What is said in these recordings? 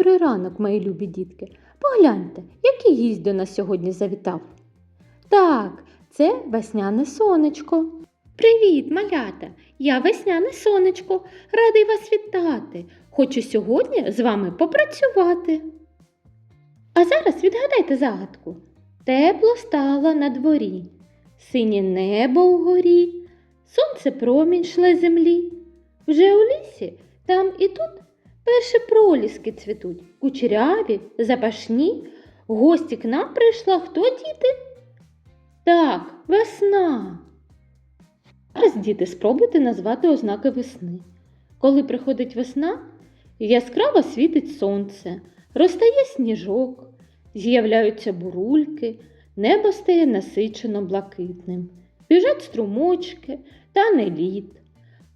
ранок, мої любі дітки. Погляньте, який гість до нас сьогодні завітав. Так, це весняне сонечко. Привіт, малята! Я весняне сонечко. Радий вас вітати. Хочу сьогодні з вами попрацювати. А зараз відгадайте загадку. Тепло стало на дворі, синє небо угорі, сонце промінь шле землі. Вже у лісі, там і тут перші проліски цвітуть, кучеряві, запашні. Гості к нам прийшла хто діти? Так, весна. Зараз, діти, спробуйте назвати ознаки весни. Коли приходить весна, яскраво світить сонце, розтає сніжок, з'являються бурульки, небо стає насичено блакитним, біжать струмочки, тане лід.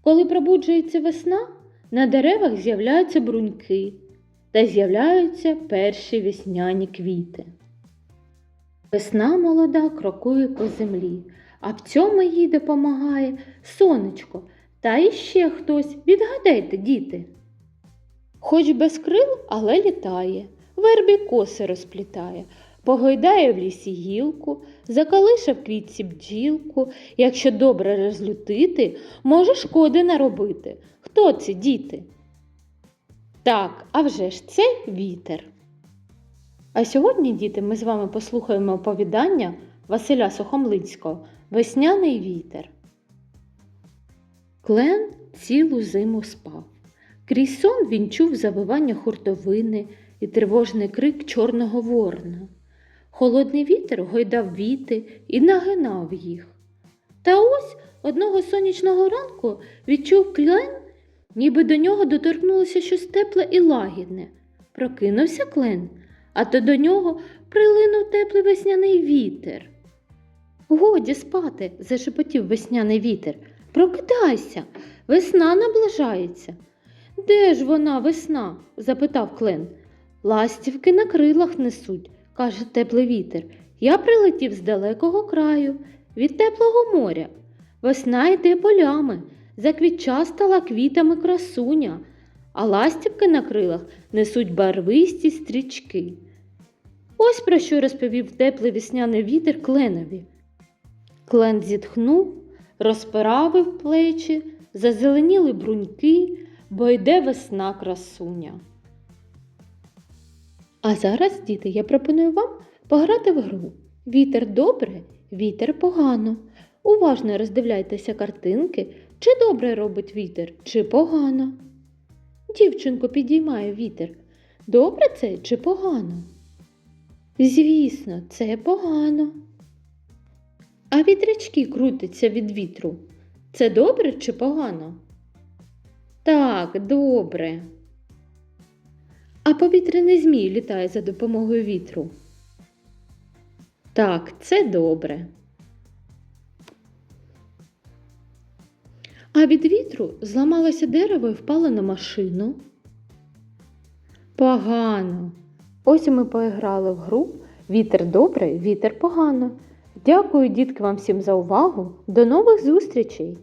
Коли пробуджується весна, на деревах з'являються бруньки та з'являються перші весняні квіти. Весна молода крокує по землі, а в цьому їй допомагає сонечко та іще хтось. Відгадайте, діти. Хоч без крил, але літає, вербі коси розплітає, погойдає в лісі гілку, закалише квітці бджілку. Якщо добре розлютити, може шкоди наробити. Хто це, діти? Так, а вже ж це вітер. А сьогодні, діти, ми з вами послухаємо оповідання Василя Сухомлинського Весняний вітер. Клен цілу зиму спав. Крізь сон він чув завивання хуртовини і тривожний крик чорного ворона. Холодний вітер гойдав віти і нагинав їх. Та ось одного сонячного ранку відчув клен, ніби до нього доторкнулося щось тепле і лагідне. Прокинувся клен, а то до нього прилинув теплий весняний вітер. Годі спати, зашепотів весняний вітер. Прокидайся, весна наближається. Де ж вона, весна? запитав клен. Ластівки на крилах несуть, каже теплий вітер. Я прилетів з далекого краю, від теплого моря. Весна йде полями, заквітчастала квітами красуня, а ластівки на крилах несуть барвисті стрічки. Ось про що розповів теплий весняний вітер кленові. Клен зітхнув, розправив плечі, зазеленіли бруньки, бо йде весна красуня. А зараз, діти, я пропоную вам пограти в гру. Вітер добре, вітер погано. Уважно роздивляйтеся картинки, чи добре робить вітер, чи погано. Дівчинко підіймає вітер. Добре це чи погано? Звісно, це погано. А вітрячки крутяться від вітру. Це добре чи погано? Так, добре. А повітряний змій літає за допомогою вітру. Так, це добре. А від вітру зламалося дерево і впало на машину. Погано. Ось ми поіграли в гру Вітер добре, вітер погано. Дякую, дітки, вам всім за увагу. До нових зустрічей!